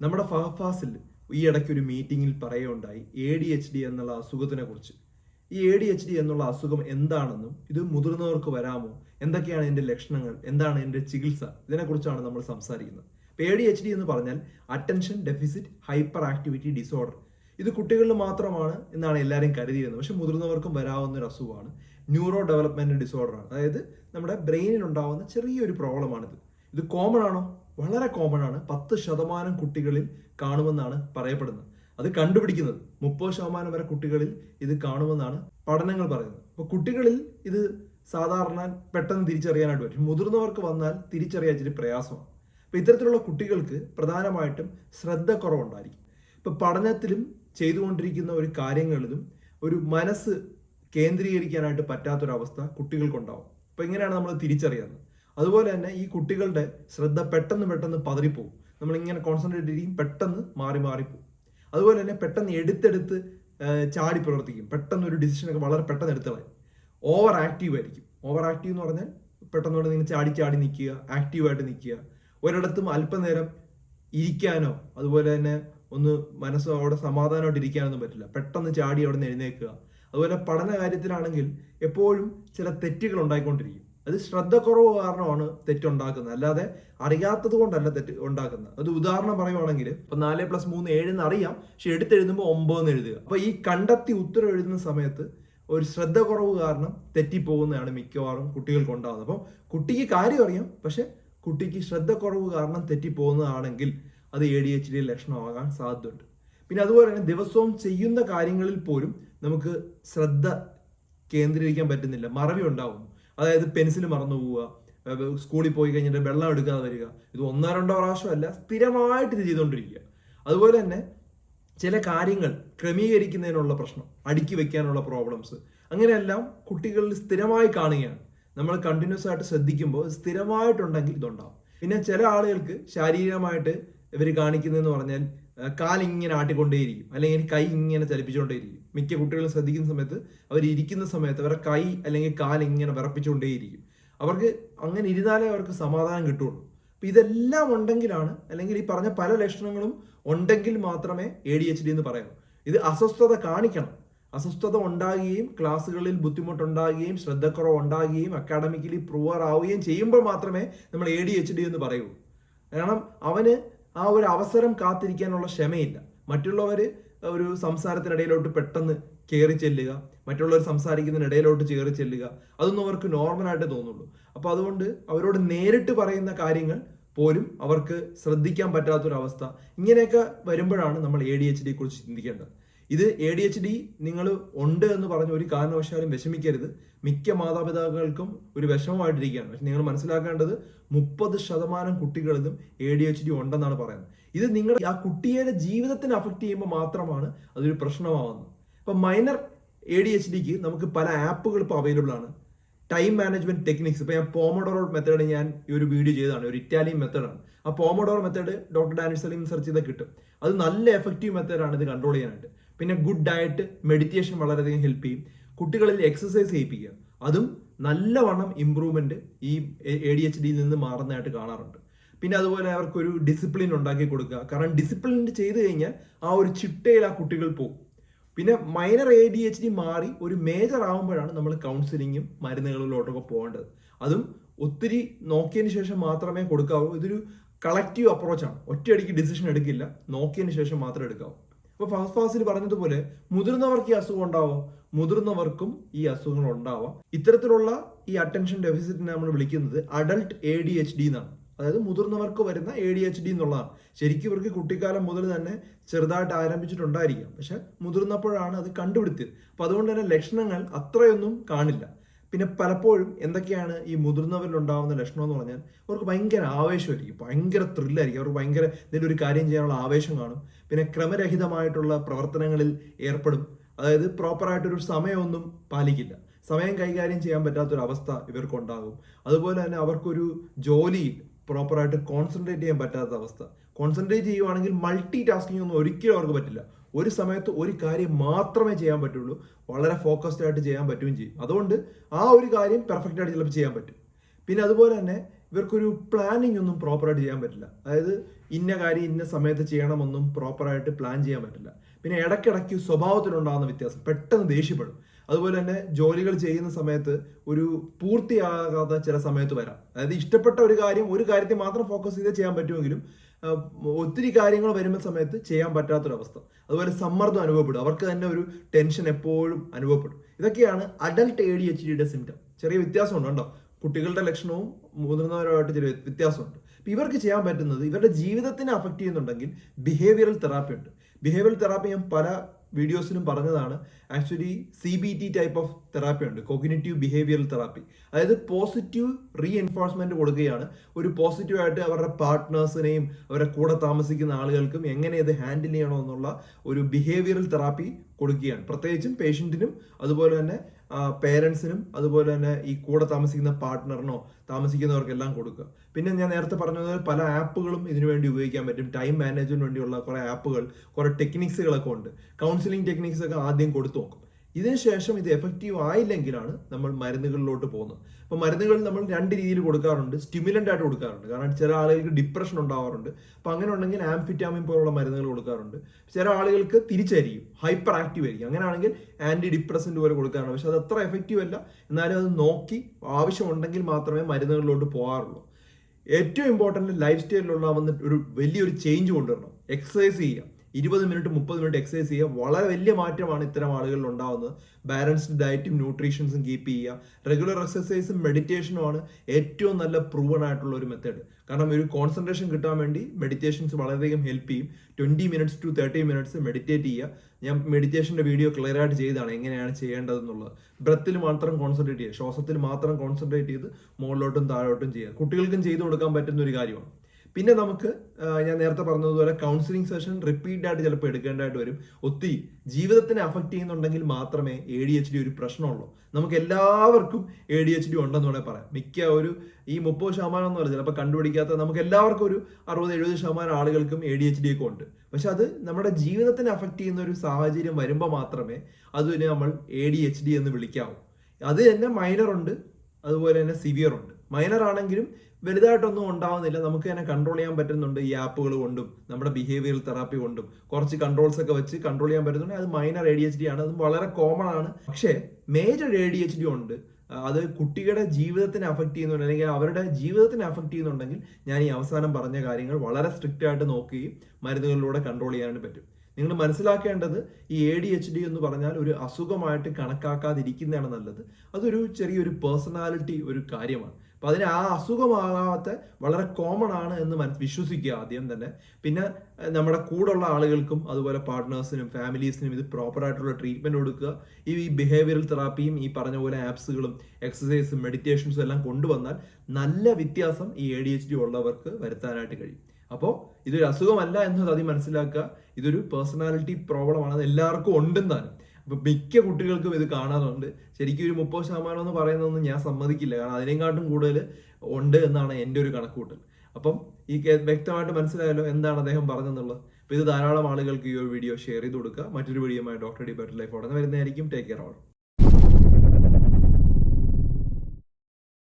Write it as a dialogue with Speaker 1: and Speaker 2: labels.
Speaker 1: നമ്മുടെ ഫഹഫാസിൽ ഈ ഇടയ്ക്ക് ഒരു മീറ്റിംഗിൽ പറയുകയുണ്ടായി എ ഡി എച്ച് ഡി എന്നുള്ള അസുഖത്തിനെ കുറിച്ച്. ഈ എ ഡി എച്ച് ഡി എന്നുള്ള അസുഖം എന്താണെന്നും ഇത് മുതിർന്നവർക്ക് വരാമോ എന്തൊക്കെയാണ് ഇതിന്റെ ലക്ഷണങ്ങൾ എന്താണ് ഇതിന്റെ ചികിത്സ ഇതിനെക്കുറിച്ചാണ് നമ്മൾ സംസാരിക്കുന്നത്. ഇപ്പൊ എ ഡി എച്ച് ഡി എന്ന് പറഞ്ഞാൽ attention deficit hyperactivity disorder. ഇത് കുട്ടികളിൽ മാത്രമാണ് എന്നാണ് എല്ലാവരും കരുതിയിരുന്നത്. പക്ഷെ മുതിർന്നവർക്കും വരാവുന്ന ഒരു അസുഖമാണ് ന്യൂറോ ഡെവലപ്മെന്റ് ഡിസോർഡർ ആണ് അതായത് നമ്മുടെ ബ്രെയിനിൽ ഉണ്ടാവുന്ന ചെറിയൊരു പ്രോബ്ലമാണിത്. ഇത് കോമൺ ആണോ? വളരെ കോമൺ ആണ്. പത്ത് ശതമാനം കുട്ടികളിൽ കാണുമെന്നാണ് പറയപ്പെടുന്നത്. അത് കണ്ടുപിടിക്കുന്നത്. മുപ്പത് ശതമാനം വരെ കുട്ടികളിൽ ഇത് കാണുമെന്നാണ് പഠനങ്ങൾ പറയുന്നത്. അപ്പോൾ കുട്ടികളിൽ ഇത് സാധാരണ പെട്ടെന്ന് തിരിച്ചറിയാനായിട്ട് പറ്റും. മുതിർന്നവർക്ക് വന്നാൽ തിരിച്ചറിയാൻ ഇച്ചിരി പ്രയാസമാണ്. അപ്പോൾ ഇത്തരത്തിലുള്ള കുട്ടികൾക്ക് പ്രധാനമായിട്ടും ശ്രദ്ധ കുറവുണ്ടായിരിക്കും. ഇപ്പൊ പഠനത്തിലും ചെയ്തുകൊണ്ടിരിക്കുന്ന ഒരു കാര്യങ്ങളിലും ഒരു മനസ്സ് കേന്ദ്രീകരിക്കാനായിട്ട് പറ്റാത്തൊരവസ്ഥ കുട്ടികൾക്കുണ്ടാവും. അപ്പോൾ എങ്ങനെയാണ് നമ്മൾ തിരിച്ചറിയുന്നത്. അതുപോലെ തന്നെ ഈ കുട്ടികളുടെ ശ്രദ്ധ പെട്ടെന്ന് പെട്ടെന്ന് പതറിപ്പോവും. നമ്മൾ ഇങ്ങനെ കോൺസെൻട്രേറ്റ് ചെയ്യും പെട്ടെന്ന് മാറി മാറിപ്പോവും അതുപോലെ തന്നെ പെട്ടെന്ന് എടുത്തെടുത്ത് ചാടി പ്രവർത്തിക്കും. പെട്ടെന്ന് ഒരു ഡിസിഷനൊക്കെ വളരെ പെട്ടെന്ന് എടുത്ത് കളയും. ഓവർ ആക്റ്റീവ് ആയിരിക്കും. ഓവർ ആക്റ്റീവ് എന്ന് പറഞ്ഞാൽ പെട്ടെന്ന് കൊണ്ട് നിങ്ങൾ ചാടി ചാടി നിൽക്കുക ആക്റ്റീവായിട്ട് നിൽക്കുക. ഒരിടത്തും അല്പനേരം ഇരിക്കാനോ അതുപോലെ തന്നെ ഒന്ന് മനസ്സ് അവിടെ സമാധാനമായിട്ട് ഇരിക്കാനൊന്നും പറ്റില്ല. പെട്ടെന്ന് ചാടി അവിടെ നിന്ന് എഴുന്നേൽക്കുക. അതുപോലെ പഠന കാര്യത്തിലാണെങ്കിൽ എപ്പോഴും ചില തെറ്റുകൾ ഉണ്ടായിക്കൊണ്ടിരിക്കും. അത് ശ്രദ്ധക്കുറവ് കാരണമാണ് തെറ്റുണ്ടാക്കുന്നത്. അല്ലാതെ അറിയാത്തത് കൊണ്ടല്ല തെറ്റ് ഉണ്ടാക്കുന്നത്. അത് ഉദാഹരണം പറയുവാണെങ്കിൽ ഇപ്പൊ നാല് പ്ലസ് മൂന്ന് ഏഴ് എന്ന് അറിയാം. പക്ഷെ എടുത്തെഴുതുമ്പോൾ ഒമ്പതെന്ന് എഴുതുക. അപ്പൊ ഈ കണ്ടെത്തി ഉത്തരം എഴുതുന്ന സമയത്ത് ഒരു ശ്രദ്ധ കുറവ് കാരണം തെറ്റിപ്പോകുന്നതാണ് മിക്കവാറും കുട്ടികൾക്ക് ഉണ്ടാകുന്നത്. അപ്പം കുട്ടിക്ക് കാര്യം അറിയാം. പക്ഷെ കുട്ടിക്ക് ശ്രദ്ധക്കുറവ് കാരണം തെറ്റിപ്പോകുന്നതാണെങ്കിൽ അത് എ ഡി എച്ച് ഡി ലക്ഷണമാകാൻ സാധ്യതയുണ്ട്. പിന്നെ അതുപോലെ തന്നെ ദിവസവും ചെയ്യുന്ന കാര്യങ്ങളിൽ പോലും നമുക്ക് ശ്രദ്ധ കേന്ദ്രീകരിക്കാൻ പറ്റുന്നില്ല. മറവി ഉണ്ടാവുന്നു അതായത് പെൻസിൽ മറന്നു പോവുക സ്കൂളിൽ പോയി കഴിഞ്ഞിട്ട് വെള്ളം എടുക്കാതെ വരിക ഇത് ഒന്നോ രണ്ടോ പ്രാവശ്യമല്ല സ്ഥിരമായിട്ട് ഇത് ചെയ്തുകൊണ്ടിരിക്കുക. അതുപോലെ തന്നെ ചില കാര്യങ്ങൾ ക്രമീകരിക്കുന്നതിനുള്ള പ്രശ്നം അടുക്കി വെക്കാനുള്ള പ്രോബ്ലംസ് അങ്ങനെയെല്ലാം കുട്ടികളിൽ സ്ഥിരമായി കാണുകയാണ്. നമ്മൾ കണ്ടിന്യൂസ് ആയിട്ട് ശ്രദ്ധിക്കുമ്പോൾ സ്ഥിരമായിട്ടുണ്ടെങ്കിൽ ഇതുണ്ടാവും. പിന്നെ ചില ആളുകൾക്ക് ശാരീരികമായിട്ട് ഇവർ കാണിക്കുന്നതെന്ന് പറഞ്ഞാൽ കാലിങ്ങനെ ആട്ടിക്കൊണ്ടേയിരിക്കും അല്ലെങ്കിൽ കൈ ഇങ്ങനെ ചലിപ്പിച്ചുകൊണ്ടേയിരിക്കും. മിക്ക കുട്ടികളും ശ്രദ്ധിക്കുന്ന സമയത്ത് അവർ ഇരിക്കുന്ന സമയത്ത് അവരുടെ കൈ അല്ലെങ്കിൽ കാൽ ഇങ്ങനെ വിറപ്പിച്ചുകൊണ്ടേയിരിക്കും. അവർക്ക് അങ്ങനെ ഇരുന്നാലേ അവർക്ക് സമാധാനം കിട്ടുള്ളൂ. അപ്പം ഇതെല്ലാം ഉണ്ടെങ്കിലാണ് അല്ലെങ്കിൽ ഈ പറഞ്ഞ പല ലക്ഷണങ്ങളും ഉണ്ടെങ്കിൽ മാത്രമേ എ ഡി എച്ച് ഡി എന്ന് പറയൂ ഇത് അസ്വസ്ഥത കാണിക്കണം. അസ്വസ്ഥത ഉണ്ടാകുകയും ക്ലാസ്സുകളിൽ ബുദ്ധിമുട്ടുണ്ടാകുകയും ശ്രദ്ധക്കുറവ് ഉണ്ടാകുകയും അക്കാഡമിക്കലി പ്രൂവർ ആവുകയും ചെയ്യുമ്പോൾ മാത്രമേ നമ്മൾ എ ഡി എച്ച് ഡി എന്ന് പറയൂ കാരണം അവന് ആ ഒരു അവസരം കാത്തിരിക്കാനുള്ള ക്ഷമയില്ല. മറ്റുള്ളവർ ഒരു സംസാരത്തിനിടയിലോട്ട് പെട്ടെന്ന് കയറി ചെല്ലുക മറ്റുള്ളവർ സംസാരിക്കുന്നതിനിടയിലോട്ട് കയറി ചെല്ലുക അതൊന്നും അവർക്ക് നോർമലായിട്ട് തോന്നുള്ളൂ. അപ്പോൾ അതുകൊണ്ട് അവരോട് നേരിട്ട് പറയുന്ന കാര്യങ്ങൾ പോലും അവർക്ക് ശ്രദ്ധിക്കാൻ പറ്റാത്തൊരവസ്ഥ. ഇങ്ങനെയൊക്കെ വരുമ്പോഴാണ് നമ്മൾ എ ഡി എച്ച് ഡിയെ കുറിച്ച് ചിന്തിക്കേണ്ടത്. ഇത് എ ഡി എച്ച് ഡി നിങ്ങൾ ഉണ്ട് എന്ന് പറഞ്ഞ ഒരു കാരണവശാലും വിഷമിക്കരുത്. മിക്ക മാതാപിതാക്കൾക്കും ഒരു വിഷമമായിട്ടിരിക്കുകയാണ്. പക്ഷെ നിങ്ങൾ മനസ്സിലാക്കേണ്ടത് മുപ്പത് ശതമാനം കുട്ടികളിലും എ ഡി എച്ച് ഡി ഉണ്ടെന്നാണ് പറയുന്നത്. ഇത് നിങ്ങൾ ആ കുട്ടിയുടെ ജീവിതത്തിന് അഫക്റ്റ് ചെയ്യുമ്പോൾ മാത്രമാണ് അതൊരു പ്രശ്നമാവുന്നത്. ഇപ്പൊ മൈനർ എ ഡി എച്ച് ഡിക്ക് നമുക്ക് പല ആപ്പുകൾ ഇപ്പോൾ അവൈലബിൾ ആണ്. ടൈം മാനേജ്മെന്റ് ടെക്നിക്സ് ഇപ്പൊ ഞാൻ പോമഡോറോ മെത്തേഡ് ഞാൻ ഈ ഒരു വീഡിയോ ചെയ്തതാണ്. ഒരു ഇറ്റാലിയൻ മെത്തേഡാണ് ആ Pomodoro method doctor Danil Saleem search ചെയ്താൽ കിട്ടും. അത് നല്ല എഫക്റ്റീവ് മെത്തേഡാണ് ഇത് കൺട്രോൾ ചെയ്യാനായിട്ട്. പിന്നെ ഗുഡ് ഡയറ്റ് മെഡിറ്റേഷൻ വളരെയധികം ഹെൽപ്പ് ചെയ്യും. കുട്ടികളിൽ എക്സസൈസ് ചെയ്യിപ്പിക്കുക. അതും നല്ലവണ്ണം ഇമ്പ്രൂവ്മെന്റ് ഈ എ ഡി എച്ച് ഡിയിൽ നിന്ന് മാറുന്നതായിട്ട് കാണാറുണ്ട്. പിന്നെ അതുപോലെ അവർക്കൊരു ഡിസിപ്ലിൻ ഉണ്ടാക്കി കൊടുക്കുക. കാരണം ഡിസിപ്ലിൻ ചെയ്ത് കഴിഞ്ഞാൽ ആ ഒരു ചിട്ടയിൽ ആ കുട്ടികൾ പോകും. പിന്നെ minor A D H D മാറി ഒരു മേജർ ആകുമ്പോഴാണ് നമ്മൾ കൗൺസിലിങ്ങും മരുന്നുകളിലോട്ടൊക്കെ പോകേണ്ടത്. അതും ഒത്തിരി നോക്കിയതിന് ശേഷം മാത്രമേ കൊടുക്കാവൂ. ഇതൊരു കളക്റ്റീവ് അപ്രോച്ചാണ് ഒറ്റയടിക്ക് ഡിസിഷൻ എടുക്കില്ല. നോക്കിയതിന് ശേഷം മാത്രം എടുക്കാവൂ. അപ്പോൾ ഫസ്റ്റ് ഫാസിൽ പറഞ്ഞതുപോലെ മുതിർന്നവർക്ക് ഈ അസുഖം ഉണ്ടാവാം. മുതിർന്നവർക്കും ഈ അസുഖങ്ങൾ ഉണ്ടാവാം. ഇത്തരത്തിലുള്ള ഈ അറ്റൻഷൻ ഡെഫിസിറ്റിനെ നമ്മൾ വിളിക്കുന്നത് adult A D H D എന്നാണ്. അതായത് മുതിർന്നവർക്ക് വരുന്ന എ ഡി എച്ച് ഡി എന്നുള്ളതാണ്. ശരിക്കും ഇവർക്ക് കുട്ടിക്കാലം മുതൽ തന്നെ ചെറുതായിട്ട് ആരംഭിച്ചിട്ടുണ്ടായിരിക്കാം. പക്ഷെ മുതിർന്നപ്പോഴാണ് അത് കണ്ടുപിടുത്തിയത് അപ്പം അതുകൊണ്ട് തന്നെ ലക്ഷണങ്ങൾ അത്രയൊന്നും കാണില്ല. പിന്നെ പലപ്പോഴും എന്തൊക്കെയാണ് ഈ മുതിർന്നവരിൽ ഉണ്ടാകുന്ന ലക്ഷണം എന്ന് പറഞ്ഞാൽ അവർക്ക് ഭയങ്കര ആവേശമായിരിക്കും. ഭയങ്കര ത്രില്ലായിരിക്കും. അവർക്ക് ഭയങ്കര എന്തെങ്കിലും ഒരു കാര്യം ചെയ്യാനുള്ള ആവേശം കാണും. പിന്നെ ക്രമരഹിതമായിട്ടുള്ള പ്രവർത്തനങ്ങളിൽ ഏർപ്പെടും. അതായത് പ്രോപ്പറായിട്ടൊരു സമയമൊന്നും പാലിക്കില്ല. സമയം കൈകാര്യം ചെയ്യാൻ പറ്റാത്തൊരവസ്ഥ ഇവർക്കുണ്ടാകും. അതുപോലെ തന്നെ അവർക്കൊരു ജോലിയിൽ പ്രോപ്പറായിട്ട് കോൺസെൻട്രേറ്റ് ചെയ്യാൻ പറ്റാത്ത അവസ്ഥ. കോൺസെൻട്രേറ്റ് ചെയ്യുവാണെങ്കിൽ മൾട്ടി ടാസ്കിംഗ് ഒന്നും ഒരിക്കലും അവർക്ക് പറ്റില്ല. ഒരു സമയത്ത് ഒരു കാര്യം മാത്രമേ ചെയ്യാൻ പറ്റുള്ളൂ. വളരെ ഫോക്കസ്ഡ് ആയിട്ട് ചെയ്യാൻ പറ്റുകയും ചെയ്യും. അതുകൊണ്ട് ആ ഒരു കാര്യം പെർഫെക്റ്റ് ആയിട്ട് ചിലപ്പോൾ ചെയ്യാൻ പറ്റും. പിന്നെ അതുപോലെ തന്നെ ഇവർക്കൊരു പ്ലാനിങ് ഒന്നും പ്രോപ്പറായിട്ട് ചെയ്യാൻ പറ്റില്ല. അതായത് ഇന്ന കാര്യം ഇന്ന സമയത്ത് ചെയ്യണമെന്നും പ്രോപ്പറായിട്ട് പ്ലാൻ ചെയ്യാൻ പറ്റില്ല. പിന്നെ ഇടയ്ക്കിടയ്ക്ക് സ്വഭാവത്തിലുണ്ടാകുന്ന വ്യത്യാസം പെട്ടെന്ന് ദേഷ്യപ്പെടും. അതുപോലെ തന്നെ ജോലികൾ ചെയ്യുന്ന സമയത്ത് ഒരു പൂർത്തിയാകാത്ത ചില സമയത്ത് വരാം. അതായത് ഇഷ്ടപ്പെട്ട ഒരു കാര്യം ഒരു കാര്യത്തെ മാത്രം ഫോക്കസ് ചെയ്ത് ചെയ്യാൻ പറ്റുമെങ്കിലും ഒത്തിരി കാര്യങ്ങൾ വരുന്ന സമയത്ത് ചെയ്യാൻ പറ്റാത്തൊരവസ്ഥ. അതുപോലെ സമ്മർദ്ദം അനുഭവപ്പെടും. അവർക്ക് തന്നെ ഒരു ടെൻഷൻ എപ്പോഴും അനുഭവപ്പെടും. ഇതൊക്കെയാണ് അഡൽട്ട് എ ഡി എച്ച് ഡിയുടെ സിംറ്റം ചെറിയ വ്യത്യാസമുണ്ട് കേട്ടോ കുട്ടികളുടെ ലക്ഷണവും മുതിർന്നവരുമായിട്ട് ചെറിയ വ്യത്യാസമുണ്ട്. അപ്പം ഇവർക്ക് ചെയ്യാൻ പറ്റുന്നത് ഇവരുടെ ജീവിതത്തിനെ അഫക്റ്റ് ചെയ്യുന്നുണ്ടെങ്കിൽ ബിഹേവിയറൽ തെറാപ്പി ഉണ്ട്. ബിഹേവിയറൽ തെറാപ്പി ഞാൻ പല വീഡിയോസിലും പറഞ്ഞതാണ്. Actually C B T type of therapy ഉണ്ട്. കോഗ്നേറ്റീവ് ബിഹേവിയറൽ തെറാപ്പി അതായത് പോസിറ്റീവ് റീ എൻഫോഴ്സ്മെന്റ് കൊടുക്കുകയാണ്. ഒരു പോസിറ്റീവായിട്ട് അവരുടെ പാർട്ട്നേഴ്സിനെയും അവരുടെ കൂടെ താമസിക്കുന്ന ആളുകൾക്കും എങ്ങനെ ഇത് ഹാൻഡിൽ ചെയ്യണമെന്നുള്ള ഒരു ബിഹേവിയറൽ തെറാപ്പി കൊടുക്കുകയാണ്. പ്രത്യേകിച്ചും പേഷ്യന്റിനും അതുപോലെ തന്നെ പേരൻസിനും അതുപോലെ തന്നെ ഈ കൂടെ താമസിക്കുന്ന പാർട്ട്ണറിനോ താമസിക്കുന്നവർക്കെല്ലാം കൊടുക്കുക. പിന്നെ ഞാൻ നേരത്തെ പറഞ്ഞതുപോലെ പല ആപ്പുകളും ഇതിനു വേണ്ടി ഉപയോഗിക്കാൻ പറ്റും. ടൈം മാനേജ്മെന്റ് വേണ്ടിയുള്ള കുറെ ആപ്പുകൾ കുറെ ടെക്നിക്സുകളൊക്കെ ഉണ്ട്. കൗൺസിലിംഗ് ടെക്നിക്സ് ഒക്കെ ആദ്യം കൊടുത്തു നോക്കും. ഇതിനുശേഷം ഇത് എഫക്റ്റീവ് ആയില്ലെങ്കിലാണ് നമ്മൾ മരുന്നുകളിലോട്ട് പോകുന്നത്. അപ്പോൾ മരുന്നുകൾ നമ്മൾ രണ്ട് രീതിയിൽ കൊടുക്കാറുണ്ട്. സ്റ്റിമുലന്റ് ആയിട്ട് കൊടുക്കാറുണ്ട്. കാരണം ചില ആളുകൾക്ക് ഡിപ്രഷൻ ഉണ്ടാവാറുണ്ട്. അപ്പോൾ അങ്ങനെ ഉണ്ടെങ്കിൽ ആംഫിറ്റാമിൻ പോലുള്ള മരുന്നുകൾ കൊടുക്കാറുണ്ട്. ചില ആളുകൾക്ക് തിരിച്ചായിരിക്കും ഹൈപ്പർ ആക്റ്റീവ് ആയിരിക്കും. അങ്ങനെയാണെങ്കിൽ ആന്റി ഡിപ്രസന്റ് പോലെ കൊടുക്കാറുണ്ട്. പക്ഷെ അത് അത്ര എഫക്റ്റീവ് അല്ല. എന്നാലും അത് നോക്കി ആവശ്യമുണ്ടെങ്കിൽ മാത്രമേ മരുന്നുകളിലോട്ട് പോകാറുള്ളൂ. ഏറ്റവും ഇമ്പോർട്ടന്റ് ലൈഫ് സ്റ്റൈലിലുള്ള വന്നിട്ട് ഒരു വലിയൊരു ചേഞ്ച് കൊണ്ടുവരണം. എക്സസൈസ് ചെയ്യുക. ഇരുപത് മിനിറ്റ് മുപ്പത് മിനിറ്റ് എക്സസൈസ് ചെയ്യുക. വളരെ വലിയ മാറ്റമാണ് ഇത്തരം ആളുകളിൽ ഉണ്ടാകുന്നത് ബാലൻസ്ഡ് ഡയറ്റും ന്യൂട്രീഷൻസും കീപ്പ് ചെയ്യുക. റെഗുലർ എക്സസൈസും മെഡിറ്റേഷനുമാണ് ഏറ്റവും നല്ല പ്രൂവൺ ആയിട്ടുള്ള ഒരു മെത്തേഡ് കാരണം ഒരു കോൺസെൻട്രേഷൻ കിട്ടാൻ വേണ്ടി മെഡിറ്റേഷൻസ് വളരെയധികം ഹെൽപ്പ് ചെയ്യും. Twenty minutes to thirty minutes meditate ചെയ്യുക. ഞാൻ മെഡിറ്റേഷന്റെ വീഡിയോ ക്ലിയർ ആയിട്ട് ചെയ്താണ് എങ്ങനെയാണ് ചെയ്യേണ്ടതെന്നുള്ളത്. ബ്രത്തിൽ മാത്രം കോൺസെൻട്രേറ്റ് ചെയ്യുക. ശ്വാസത്തിൽ മാത്രം കോൺസെൻട്രേറ്റ് ചെയ്ത് മുകളിലോട്ടും താഴോട്ടും ചെയ്യുക. കുട്ടികൾക്കും ചെയ്തു കൊടുക്കാൻ പറ്റുന്ന ഒരു കാര്യമാണ്. പിന്നെ നമുക്ക് ഞാൻ നേരത്തെ പറഞ്ഞതുപോലെ കൗൺസിലിംഗ് സെഷൻ റിപ്പീറ്റ് ആയിട്ട് ചിലപ്പോൾ എടുക്കേണ്ടതായിട്ട് വരും. ഒത്തിരി ജീവിതത്തിനെ അഫക്റ്റ് ചെയ്യുന്നുണ്ടെങ്കിൽ മാത്രമേ എ ഡി എച്ച് ഡി ഒരു പ്രശ്നമുള്ളൂ. നമുക്ക് എല്ലാവർക്കും എ ഡി എച്ച് ഡി ഉണ്ടെന്ന് വേണമെങ്കിൽ പറയാം. മിക്ക ഒരു ഈ മുപ്പത് ശതമാനം എന്ന് പറഞ്ഞാൽ ചിലപ്പോൾ കണ്ടുപിടിക്കാത്ത നമുക്ക് എല്ലാവർക്കും ഒരു അറുപത് എഴുപത് ശതമാനം ആളുകൾക്കും എ ഡി എച്ച് ഡി ഒക്കെ ഉണ്ട്. പക്ഷെ അത് നമ്മുടെ ജീവിതത്തിനെ അഫക്റ്റ് ചെയ്യുന്ന ഒരു സാഹചര്യം വരുമ്പോൾ മാത്രമേ അതിനെ നമ്മൾ എ ഡി എച്ച് ഡി എന്ന് വിളിക്കാവൂ. അത് തന്നെ മൈനർ ഉണ്ട് അതുപോലെ തന്നെ സിവിയർ ഉണ്ട്. മൈനർ ആണെങ്കിലും വലുതായിട്ടൊന്നും ഉണ്ടാവുന്നില്ല. നമുക്ക് തന്നെ കൺട്രോൾ ചെയ്യാൻ പറ്റുന്നുണ്ട് ഈ ആപ്പുകൾ കൊണ്ടും നമ്മുടെ ബിഹേവിയറൽ തെറാപ്പി കൊണ്ടും. കുറച്ച് കൺട്രോൾസ് ഒക്കെ വെച്ച് കൺട്രോൾ ചെയ്യാൻ പറ്റുന്നുണ്ട്. അത് minor A D H D ആണ്. അത് വളരെ കോമൺ ആണ്. പക്ഷേ major A D H D ഉണ്ട്. അത് കുട്ടികളുടെ ജീവിതത്തിനെ അഫക്റ്റ് ചെയ്യുന്നുണ്ട്. അല്ലെങ്കിൽ അവരുടെ ജീവിതത്തിനെ അഫക്റ്റ് ചെയ്യുന്നുണ്ടെങ്കിൽ ഞാൻ ഈ അവസാനം പറഞ്ഞ കാര്യങ്ങൾ വളരെ സ്ട്രിക്റ്റ് ആയിട്ട് നോക്കുകയും മരുന്നുകളിലൂടെ കൺട്രോൾ ചെയ്യാനായിട്ട് പറ്റും. നിങ്ങൾ മനസ്സിലാക്കേണ്ടത് ഈ എ ഡി എച്ച് ഡി എന്ന് പറഞ്ഞാൽ ഒരു അസുഖമായിട്ട് കണക്കാക്കാതിരിക്കുന്നതാണ് നല്ലത്. അതൊരു ചെറിയൊരു പേഴ്സണാലിറ്റി ഒരു കാര്യമാണ്. അപ്പൊ അതിന് ആ അസുഖമാകാത്ത വളരെ കോമൺ ആണ് എന്ന് മനസ് വിശ്വസിക്കുക ആദ്യം തന്നെ. പിന്നെ നമ്മുടെ കൂടെയുള്ള ആളുകൾക്കും അതുപോലെ പാർട്ട്നേഴ്സിനും ഫാമിലീസിനും ഇത് പ്രോപ്പറായിട്ടുള്ള ട്രീറ്റ്മെന്റ് കൊടുക്കുക. ഈ ബിഹേവിയറൽ തെറാപ്പിയും ഈ പറഞ്ഞ പോലെ ആപ്സുകളും എക്സസൈസും മെഡിറ്റേഷൻസും എല്ലാം കൊണ്ടുവന്നാൽ നല്ല വ്യത്യാസം ഈ എ ഡി എച്ച് ഡി ഉള്ളവർക്ക് വരുത്താനായിട്ട് കഴിയും. അപ്പോൾ ഇതൊരു അസുഖമല്ല എന്നത് ആദ്യം മനസ്സിലാക്കുക. ഇതൊരു പേഴ്സണാലിറ്റി പ്രോബ്ലം ആണ്. അത് എല്ലാവർക്കും ഉണ്ടെന്നാണ്. അപ്പോൾ മിക്ക കുട്ടികൾക്കും ഇത് കാണാറുണ്ട്. ശരിക്കും ഒരു മുപ്പത് ശതമാനം എന്ന് പറയുന്നതൊന്നും ഞാൻ സമ്മതിക്കില്ല. കാരണം അതിനെക്കാട്ടും കൂടുതൽ ഉണ്ട് എന്നാണ് എന്റെ ഒരു കണക്കൂട്ടൽ അപ്പം ഈ വ്യക്തമായിട്ട് മനസ്സിലായല്ലോ എന്താണ് അദ്ദേഹം പറഞ്ഞെന്നുള്ളത്. അപ്പോൾ ഇത് ധാരാളം ആളുകൾക്ക് ഈ ഒരു വീഡിയോ ഷെയർ ചെയ്ത് കൊടുക്കുക. മറ്റൊരു വീഡിയോയുമായി ഡോക്ടർ ഡി ബെറ്റർ ലൈഫ് ഉടനെ വരുന്നതായിരിക്കും. Take care all